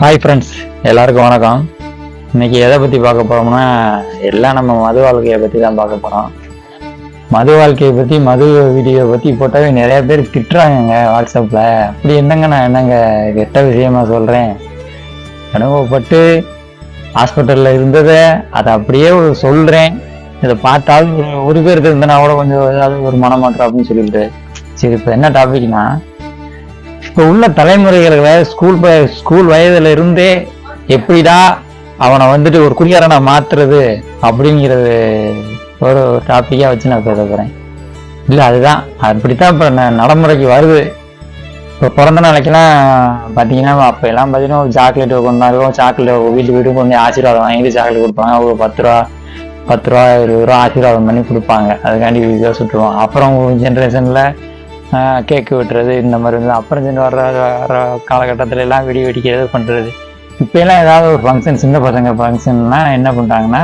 Hi friends எல்லாருக்கும் வணக்கம். இன்னைக்கு எதை பற்றி பார்க்க போகிறோம்னா எல்லாம் நம்ம மது வாழ்க்கையை பற்றி தான் பார்க்க போகிறோம் மது வாழ்க்கையை பற்றி மது வீடியோ பற்றி போட்டாவே நிறைய பேர் திட்டுறாங்கங்க வாட்ஸ்அப்பில் அப்படி என்னங்க நான் என்னங்க கெட்ட விஷயமா சொல்கிறேன் அனுபவப்பட்டு ஹாஸ்பிட்டலில் இருந்ததை அதை அப்படியே ஒரு சொல்கிறேன் இதை பார்த்தாலும் ஒரு ஒரு பேருக்கு இருந்தனா கூட கொஞ்சம் ஏதாவது ஒரு மனமாற்றம் அப்படின்னு சொல்லிட்டு. சரி இப்போ என்ன டாபிக்னா இப்போ உள்ள தலைமுறைகளை ஸ்கூல் ஸ்கூல் வயதுல இருந்தே எப்படிடா அவனை வந்துட்டு ஒரு குடியாரனை மாத்துறது அப்படிங்கிறது ஒரு டாப்பிக்காக வச்சு நான் பேச இல்லை இல்ல அதுதான். அப்படித்தான் இப்போ ந- நடைமுறைக்கு வருது. இப்போ பிறந்த நாளைக்கெல்லாம் பார்த்தீங்கன்னா அப்போ எல்லாம் பார்த்தீங்கன்னா ஒரு சாக்லேட் கொண்டாடுவோம் சாக்லேட் வீட்டு வீட்டுக்கு கொஞ்சம் ஆசீர்வாதம் வாங்கிட்டு சாக்லேட் கொடுப்பாங்க. ஒரு பத்து ரூபா பத்து ரூபா இருபது ரூபா ஆசீர்வாதம் பண்ணி கொடுப்பாங்க. அதுக்காண்டி வீடியோ சுட்டுருவோம் அப்புறம் ஜென்ரேஷனில் கேக்கு வெட்டுறது இந்த மாதிரி இருந்தது அப்புறம் சென்று வர்ற வர காலகட்டத்துல எல்லாம் வெடி வெடிக்கிறது பண்ணுறது இப்போ எல்லாம் ஏதாவது ஒரு ஃபங்க்ஷன் சின்ன பசங்க ஃபங்க்ஷன்னா என்ன பண்ணுறாங்கன்னா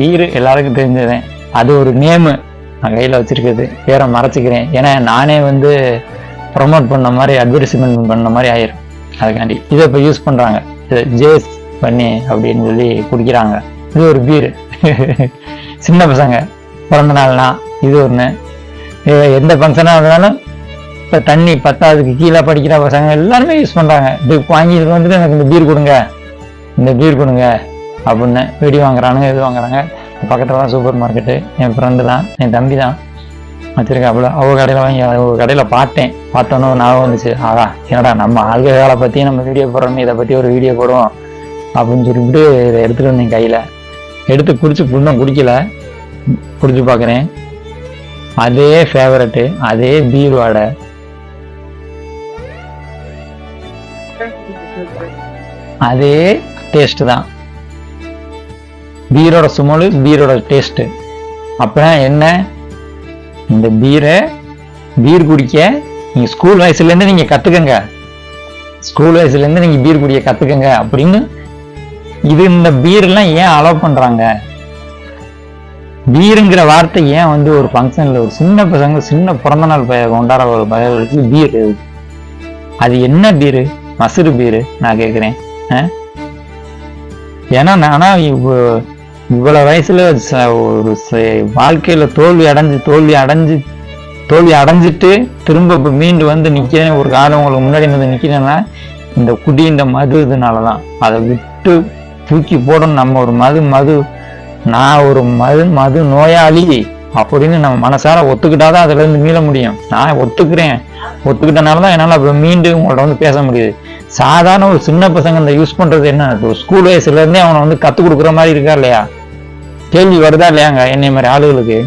பீரு எல்லாருக்கும் தெரிஞ்சது. அது ஒரு நேமு நான் கையில் வச்சுருக்குது. பேரை மறைச்சிக்கிறேன். ஏன்னா நானே வந்து ப்ரொமோட் பண்ண மாதிரி அட்வர்டைஸ்மெண்ட் பண்ண மாதிரி ஆயிரும். அதுக்காண்டி. இதை இப்போ யூஸ் பண்ணுறாங்க இதை ஜேஸ் பண்ணி அப்படின்னு சொல்லி குடிக்கிறாங்க. இது ஒரு பீரு சின்ன பசங்க. பிறந்த நாள்னா இது ஒன்று எந்த ஃபங்க்ஷனாக இருந்தாலும் இப்போ தண்ணி பத்தாவதுக்கு கீழே படிக்கிற பசங்க எல்லாருமே யூஸ் பண்ணுறாங்க இது வாங்கிட்டு வந்துட்டு எனக்கு இந்த பீர் கொடுங்க. இந்த பீர் கொடுங்க. அப்படின்னு வெடி வாங்குறானுங்க இது வாங்குறாங்க. பக்கத்தில் தான் சூப்பர் மார்க்கெட்டு என் ஃப்ரெண்டு தான் என் தம்பி தான். வச்சிருக்காப்புல. அவங்க கடையில் வாங்கி அவங்க கடையில் பார்த்தேன். பார்த்தோன்னு ஒரு ஞாபகம் வந்துச்சு. ஆகா என்னடா நம்ம ஆள்களை பற்றி நம்ம வீடியோ போடுறோமே. இதை பற்றி ஒரு வீடியோ போடுவோம். அப்படின்னு சொல்லிவிட்டு இதை எடுத்துகிட்டு வந்தேன் கையில். எடுத்து குடிச்சு இன்னும் குடிக்கல. குடிச்சு பார்க்குறேன். அதே ஃபேவரட்டு அதே பீர் வாடை அதே டேஸ்ட் தான். பீரோட சுமலு பீரோட டேஸ்ட் அப்புறம் என்ன? இந்த பீரை பீர் குடிக்க நீங்க ஸ்கூல் வயசுலேருந்து நீங்க கத்துக்கங்க. ஸ்கூல் வயசுலேருந்து நீங்க பீர் குடிக்க கத்துக்கங்க அப்படின்னு இது இந்த பீர்லாம் ஏன் அலோவ் பண்றாங்க? பீருங்கிற வார்த்தை ஏன் வந்து ஒரு ஃபங்க்ஷனில் ஒரு சின்ன பசங்க சின்ன பிறந்தநாள் பய கொண்டாட ஒரு பயலுக்கு பீர் அது என்ன பீரு? மசுறு பீரு? நான் கேட்குறேன் ஏன்னா நானா இப்போ இவ்வளோ வயசுல ச- ஒரு ச- வாழ்க்கையில தோல்வி அடைஞ்சு தோல்வி அடைஞ்சு தோல்வி அடைஞ்சிட்டு திரும்ப இப்போ மீண்டு வந்து நிற்கிறேன் ஒரு காலம் உங்களுக்கு முன்னாடி வந்து நிற்கிறேன்னா இந்த குடி இந்த மது இதனாலதான். அதை விட்டு தூக்கி போடணும். நம்ம ஒரு மது மது நான் ஒரு மது மது நோயாளி அப்படின்னு நம்ம மனசார ஒத்துக்கிட்டாதான் அதுல இருந்து மீள முடியும். நான் ஒத்துக்கிறேன். ஒத்துக்கிட்டனால தான் என்னால் அப்புறம் மீண்டு உங்கள்ட்ட வந்து பேச முடியுது. சாதாரண ஒரு சின்ன பசங்க இந்த யூஸ் பண்றது என்ன? ஒரு ஸ்கூல் வயசுல இருந்தே அவனை வந்து கற்றுக் கொடுக்குற மாதிரி இருக்கா இல்லையா? கேள்வி வருதா இல்லையாங்க என்னை மாதிரி ஆளுகளுக்கு?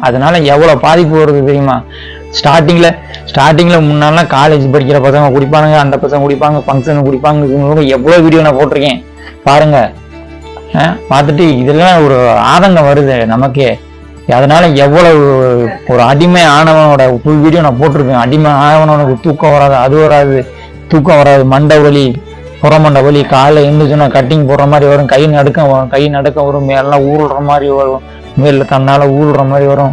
அதனால எவ்வளவு பாதிப்பு வருது தெரியுமா? ஸ்டார்டிங்ல ஸ்டார்டிங்ல முன்னாலாம் காலேஜ் படிக்கிற பசங்க குடிப்பானுங்க அந்த பசங்க குடிப்பாங்க ஃபங்க்ஷன் குடிப்பாங்க இவங்க எவ்வளவு வீடியோ நான் போட்டிருக்கேன். பாருங்க. பார்த்துட்டு இதெல்லாம் ஒரு ஆதங்கம் வருது நமக்கே. அதனால எவ்வளவு ஒரு அடிமை ஆனவனோட ஃபுல் வீடியோ நான் போட்டிருக்கேன். அடிமை ஆனவனோட தூக்கம் வராது அது வராது. தூக்கம் வராது. மண்டை வலி புறமண்டை வலி காலைல எழுந்துச்சுன்னா கட்டிங் போடுற மாதிரி வரும். கை நடுக்கம் வரும். கை நடுக்கம் வரும். மேலாம் ஊறுற மாதிரி வரும். மேல தன்னால ஊறுற மாதிரி வரும்.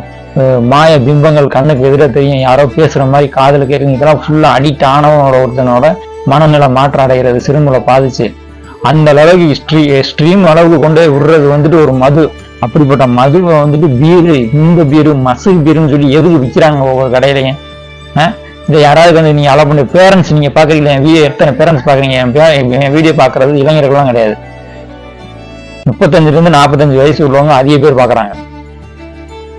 மாய பிம்பங்கள் கண்ணுக்கு எதிராக தெரியும். யாரோ பேசுகிற மாதிரி காதில் கேட்குங்க இதெல்லாம் ஃபுல்லாக அடிக்ட் ஆனவனோட ஒருத்தனோட மனநிலை மாற்றம் அடைகிறது. சிறுமுறை பாதிச்சு. அந்த அளவுக்கு ஸ்ட்ரீ ஸ்ட்ரீம் அளவுக்கு கொண்டு போய் விடுறது வந்துட்டு ஒரு மது. அப்படிப்பட்ட மதுவை வந்துட்டு பீரு இந்த பீரு மசு பீருன்னு சொல்லி எதுக்கு விற்கிறாங்க ஒவ்வொரு கடையிலையும்? ஆஹ் இதை யாராவது வந்து நீங்க அலோ பண்ணி பேரண்ட்ஸ் நீங்க பாக்குறீங்களா என் வீடியோ எத்தனை பேரண்ட்ஸ் பாக்குறீங்க என் பே- என் வீடியோ பாக்குறது இளைஞர்கள்லாம் கிடையாது. முப்பத்தஞ்சுல இருந்து நாற்பத்தஞ்சு வயசு உள்ளவங்க அதிக பேர் பாக்குறாங்க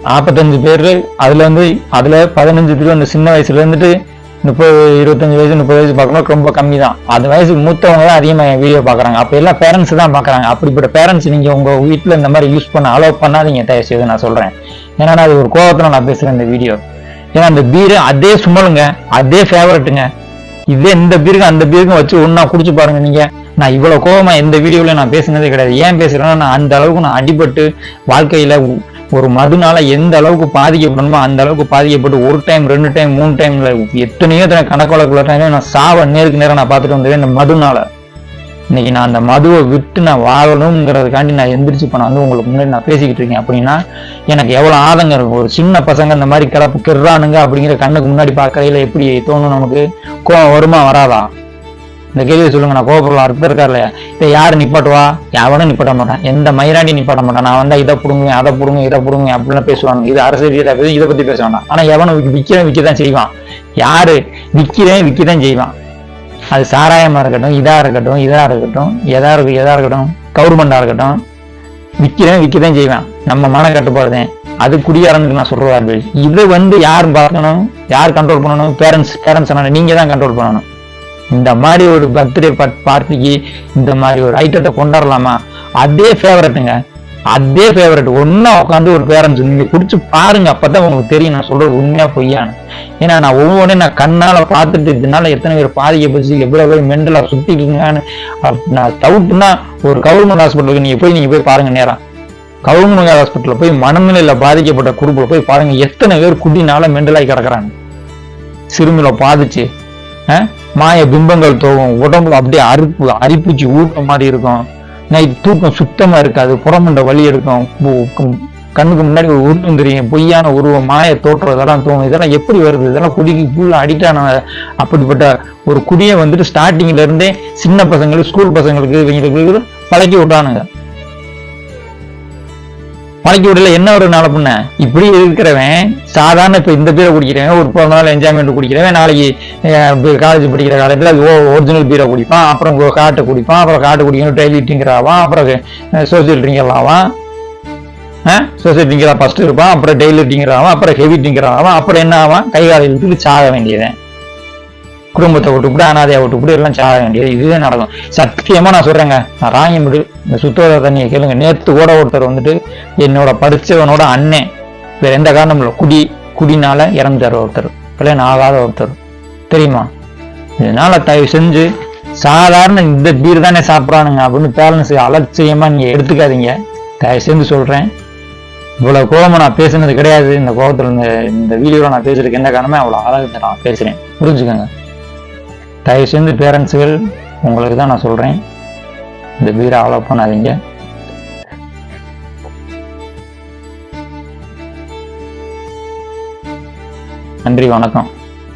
நாற்பத்தஞ்சு பேர் அதுல வந்து அதுல பதினஞ்சு பேர் அந்த சின்ன வயசுல இருந்துட்டு முப்பது இருபத்தஞ்சு வயசு முப்பது வயசு பார்க்கணும் ரொம்ப கம்மி தான் அது வயசுக்கு மூத்தவங்க தான் அதிகமாக என் வீடியோ பார்க்குறாங்க. அப்போ எல்லாம் பேரண்ட்ஸ் தான் பார்க்குறாங்க. அப்படிப்பட்ட பேரண்ட்ஸ் நீங்கள் உங்கள் வீட்டில் இந்த மாதிரி யூஸ் பண்ண அலோவ் பண்ணாதீங்க. தயவு செய்து நான் சொல்கிறேன் ஏன்னா நான் அது ஒரு கோவத்தில் நான் பேசுகிறேன் இந்த வீடியோ ஏன்னா அந்த பீரு அதே சுமலுங்க. அதே ஃபேவரட்டுங்க இதே இந்த பீருக்கு அந்த பீருக்கும் வச்சு ஒன்றா குடிச்சு பாருங்க நீங்கள் நான் இவ்வளோ கோபமாக எந்த வீடியோவில் நான் பேசுனதே கிடையாது. ஏன் பேசுகிறேன்னா நான் அந்த அளவுக்கு நான் அடிபட்டு வாழ்க்கையில் ஒரு மதுனால எந்த அளவுக்கு பாதிக்கப்படணுமோ அந்த அளவுக்கு பாதிக்கப்பட்டு ஒரு டைம் ரெண்டு டைம் மூணு டைம்ல எத்தனையோ தடவை கணக்கோலக்குள்ள டைம் நான் சாவ நேருக்கு நேரம் நான் பார்த்துட்டு வந்துடுவேன் இந்த மதுனால. இன்னைக்கு நான் அந்த மதுவை விட்டு நான் வாழணுங்கிறதுக்காண்டி நான் எந்திரிச்சு இப்போ நான் வந்து உங்களுக்கு முன்னாடி நான் பேசிக்கிட்டு இருக்கேன். அப்படின்னா எனக்கு எவ்வளோ ஆதங்கம் இருக்கும்? ஒரு சின்ன பசங்க இந்த மாதிரி கிடப்பு கிடுறானுங்க அப்படிங்கிற கண்ணுக்கு முன்னாடி பார்க்கறதுல எப்படி தோணும் நமக்கு? கோவம் வருமா வராதா? இந்த கேள்வியை சொல்லுங்க நான் கோபுரம் அர்த்தம் இருக்கா இல்லையா? இதை யாரு நிப்பாட்டுவா? எவனும் நிப்பாட்ட மாட்டான்? எந்த மயிராண்டி நிப்பாட்ட மாட்டான்? நான் வந்தா இதை புடுங்குவேன் அதை புடுங்க இதை புடுங்க அப்படின்னு பேசுவாங்க. இது அரசியல் ரீதியா இதை பத்தி பேச வேண்டாம் ஆனா எவனும் விற்கிறேன் விக்கிறேன் விற்கதான் செய்வான். யாரு விற்க விற்கதான் செய்வான். அது சாராயமா இருக்கட்டும் இதா இருக்கட்டும் இதா இருக்கட்டும் எதா இருக்கு எதா இருக்கட்டும் கவர்மெண்டா இருக்கட்டும் விற்கிறேன் விற்கதான் செய்வேன். நம்ம மன கட்டுப்பாடுதேன் அது குடியாரனுக்கு நான் சொல்றாரு இது வந்து யார் பார்க்கணும்? யார் கண்ட்ரோல் பண்ணணும்? பேரண்ட்ஸ் பேரண்ட்ஸ் நீங்க தான் கண்ட்ரோல் பண்ணணும். இந்த மாதிரி ஒரு பர்த்டே பார்ட்டிக்கு இந்த மாதிரி ஒரு ஐட்டத்தை கொண்டாடலாமா? அதே ஃபேவரட்டுங்க அதே ஃபேவரட் ஒன்றா உட்காந்து ஒரு பேரண்ட்ஸ் நீங்கள் குடிச்சு பாருங்க. அப்பதான் உங்களுக்கு தெரியும். நான் சொல்றது உண்மையா பொய்யானு ஏன்னா நான் ஒவ்வொன்றையும் நான் கண்ணால பார்த்துட்டு இதனால எத்தனை பேர் பாதிக்கப்பட்டு எவ்வளோ பேர் மென்டலா சுத்திக்கீங்கன்னு நான் டவுட்னா ஒரு கவர்மெண்ட் ஹாஸ்பிட்டலுக்கு நீங்கள் போய் நீங்கள் போய் பாருங்க நேரம் கவர்மெண்ட் ஹாஸ்பிட்டலில் போய் மனநிலையில் பாதிக்கப்பட்ட குரூப்பில் போய் பாருங்க. எத்தனை பேர் குடினால மெண்டலாகி கிடக்குறாங்க. சிறுமில பாதிச்சு ஆ? மாய பிம்பங்கள் தோவும் உடம்புல அப்படியே அரிப்பு அரிப்பூச்சி ஊட்ட மாதிரி இருக்கும். நைட் தூக்கம் சுத்தமா இருக்காது புறமண்ட வலி இருக்கும். கண்ணுக்கு முன்னாடி ஒரு உருவம் தெரியும் பொய்யான உருவம் மாய தோற்றம் இதெல்லாம் தோணும் இதெல்லாம் எப்படி வருது? இதெல்லாம் குடிக்கு ஃபுல்லா அடிக்ட் ஆன அப்படிப்பட்ட ஒரு குடியை வந்துட்டு ஸ்டார்டிங்ல இருந்தே சின்ன பசங்களுக்கு ஸ்கூல் பசங்களுக்கு இவங்களுக்கு பழக்கி விட்டானுங்க. பழக்கி விடல என்ன ஒரு நாளை பண்ண? இப்படி இருக்கிறவன் சாதாரண இப்ப இந்த பீரை குடிக்கிறவன் ஒரு பிறந்த நாள் என்ஜாய்மெண்ட் குடிக்கிறவன் நாளைக்கு காலேஜ் படிக்கிற காலத்துல ஓ ஒரிஜினல் பீரை குடிப்பான் அப்புறம் காட்டை குடிப்பான் அப்புறம் காட்டை குடிக்கணும் டெய்லி ட்ரிங்கர் ஆவான் அப்புறம் சோசியல் ட்ரிங்கர் ஆவான். சோசியல் ட்ரிங்கரா ஃபர்ஸ்ட் இருப்பான் அப்புறம் டெய்லி ட்ரிங்கர் ஆவான் அப்புறம் ஹெவி ட்ரிங்கர் ஆவான் அப்புறம் என்ன ஆவான்? கை காலையில் சாக வேண்டியதன் குடும்பத்தை விட்டுவிட்டு விட்டு விட்டுவிட்டு எல்லாம் சாக வேண்டியது. இதுவே நடக்கும். சத்தியமா நான் சொல்றேங்க. நான் ராயம்புடு இந்த சுத்தோத தண்ணியை கேளுங்க. நேத்து கூட ஒருத்தர் வந்துட்டு என்னோட படிச்சவனோட அண்ணன் வேற எந்த காரணம் இல்லை குடி குடினால இறந்துட்டார் ஒருத்தர். கல்யாணம் ஆகாத ஒருத்தர். தெரியுமா? இதனால தயவு செஞ்சு சாதாரண இந்த பீர் தானே சாப்பிட்றானுங்க அப்படின்னு பேலன்ஸ் அலட்சியமா நீங்க எடுத்துக்காதீங்க. தயவு செஞ்சு சொல்றேன். இவ்வளவு கோபமா நான் பேசுனது கிடையாது. இந்த கோபத்துல இந்த இந்த வீடியோவில் நான் பேசுறதுக்கு என்ன காரணமே அவ்வளவு அழகு நான் பேசுறேன். புரிஞ்சுக்கோங்க. தயவு செஞ்சு பேரண்ட்ஸுகள் உங்களுக்கு தான் நான் சொல்றேன். இந்த பீரை அலோ பண்ணாதீங்க. நன்றி வணக்கம்.